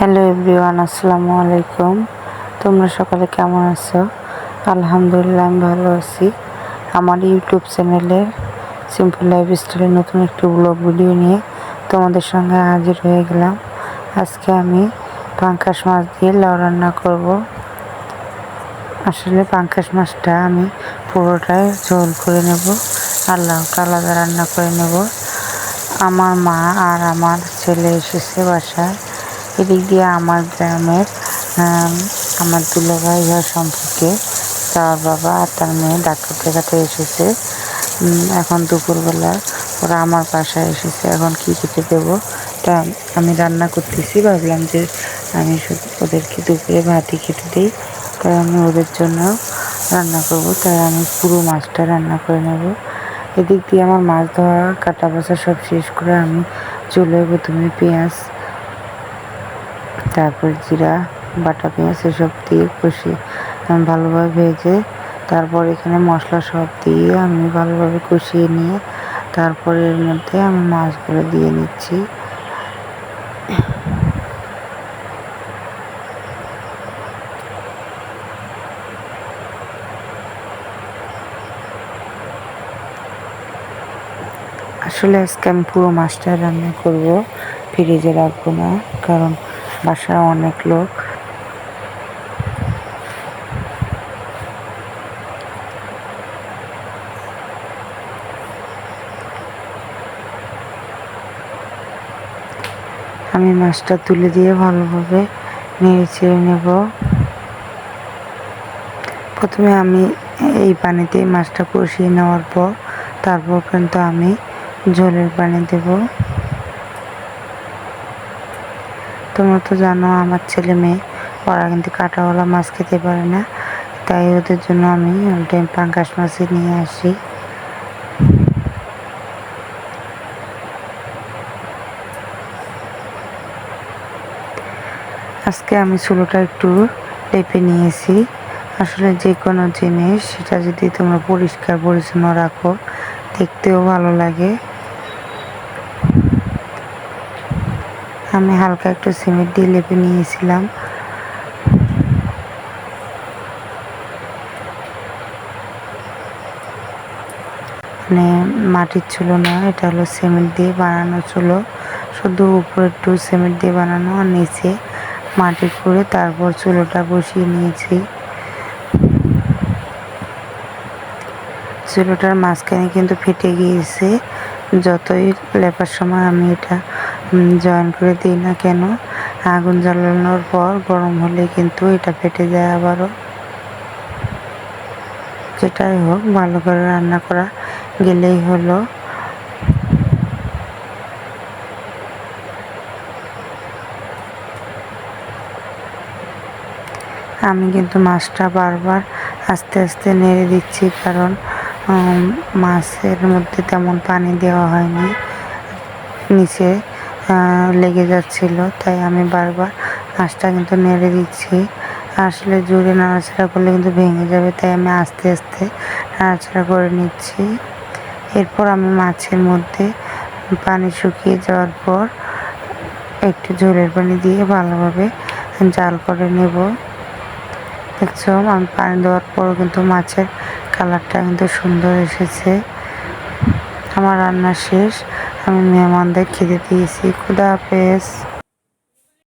Hello everyone, আসসালামু আলাইকুম। তোমরা সকালে কেমন আছো? আলহামদুলিল্লাহ, আমি ভালো আছি। আমার ইউটিউব চ্যানেলে সিম্পল লাইফ স্টাইলের নতুন একটি ব্লগ ভিডিও নিয়ে তোমাদের সঙ্গে হাজির হয়ে গেলাম। আজকে আমি পাঙ্কাশ মাছ দিয়ে লাউ রান্না করব। আসলে পাঙ্কাশ মাছটা আমি পুরোটাই ঝোল করে নেব আর লাউটা আলাদা রান্না করে নেব। আমার মা আর আমার ছেলে এসেছে বাসায়। এদিক দিয়ে আমার গ্রামের আমার দুলাভাই ভাই সম্পর্কে তার বাবা আর তার মেয়ে ডাক্তার দেখাতে এসেছে। এখন দুপুরবেলা ওরা আমার বাসায় এসেছে। এখন কী খেতে দেবো? তা আমি রান্না করতেছি। ভাবলাম যে আমি ওদেরকে দুপুরে ভাতই খেতে দিই। তাই আমি ওদের জন্য রান্না করব। তাই আমি পুরো মাছটা রান্না করে নেব। এদিক দিয়ে আমার মাছ ধোয়া, কাটা বাছা সব শেষ করে আমি চুলোয় প্রথমে পেঁয়াজ তারপর জিরা, বাটা, পেঁয়াজ এসব দিয়ে কষি ভালোভাবে ভেজে তারপর এখানে মশলা সব দিয়ে আমি ভালোভাবে কষিয়ে নিয়ে তারপর এর মধ্যে আমি মাছগুলো দিয়ে নিচ্ছি। আসলে আজকে আমি পুরো মাছটা রান্না করব, ফ্রিজে রাখব না, কারণ বাসায় অনেক লোক। আমি মাছটা তুলে দিয়ে ভালোভাবে নেড়ে চেড়ে নেব। প্রথমে আমি এই পানিতে মাছটা কষিয়ে নেওয়ার পর, তারপর কিন্তু আমি ঝোলের পানি দেব। তোমরা তো জানো আমার ছেলে মেয়ে, ওরা কিন্তু কাটাওয়ালা মাছ খেতে পারে না। তাই ওদের জন্য আমি টাইম পাঙ্কাশ মাছই নিয়ে আসি। আজকে আমি চুলোটা একটু লেপে নিয়েছি। আসলে যে কোনো জিনিস, সেটা যদি তোমরা পরিষ্কার পরিচ্ছন্ন রাখো, দেখতেও ভালো লাগে। আমি হালকা একটু সিমেন্ট দিয়ে লেপে নিয়েছিলাম। মানে মাটির চুলো না, এটা হলো সিমেন্ট দিয়ে বানানো চুলো। শুধু উপরে একটু সিমেন্ট দিয়ে বানানো আর নিচে মাটি করে তারপর চুলোটা বসিয়ে নিয়েছি। চুলোটার মাঝখানে কিন্তু ফেটে গিয়েছে, যতই লেপার সময় আমি এটা জয়েন করে দিই না কেন? আগুন জ্বালানোর পর গরম হলে কিন্তু এটা ফেটে যায় আবারও। যেটাই হোক, ভালো করে রান্না করা গেলেই হলো। আমি কিন্তু মাছটা বারবার আস্তে আস্তে নেড়ে দিচ্ছি কারণ মাছের মধ্যে তেমন পানি দেওয়া হয়নি। নিচে লেগে যাচ্ছিল, তাই আমি বারবার মাছটা কিন্তু নেড়ে দিচ্ছি। আসলে জোরে নাড়াচাড়া করলে কিন্তু ভেঙে যাবে, তাই আমি আস্তে আস্তে নাড়াচাড়া করে নিচ্ছি। এরপর আমি মাছের মধ্যে পানি শুকিয়ে যাওয়ার পর একটু ঝোলের পানি দিয়ে ভালোভাবে জাল করে নেব। দেখছ, আমি পানি দেওয়ার পরও কিন্তু মাছের কালারটা কিন্তু সুন্দর এসেছে। আমার রান্না শেষ। আমি মেহমানদের খেতে দিয়েছি। খুদা হাফেজ।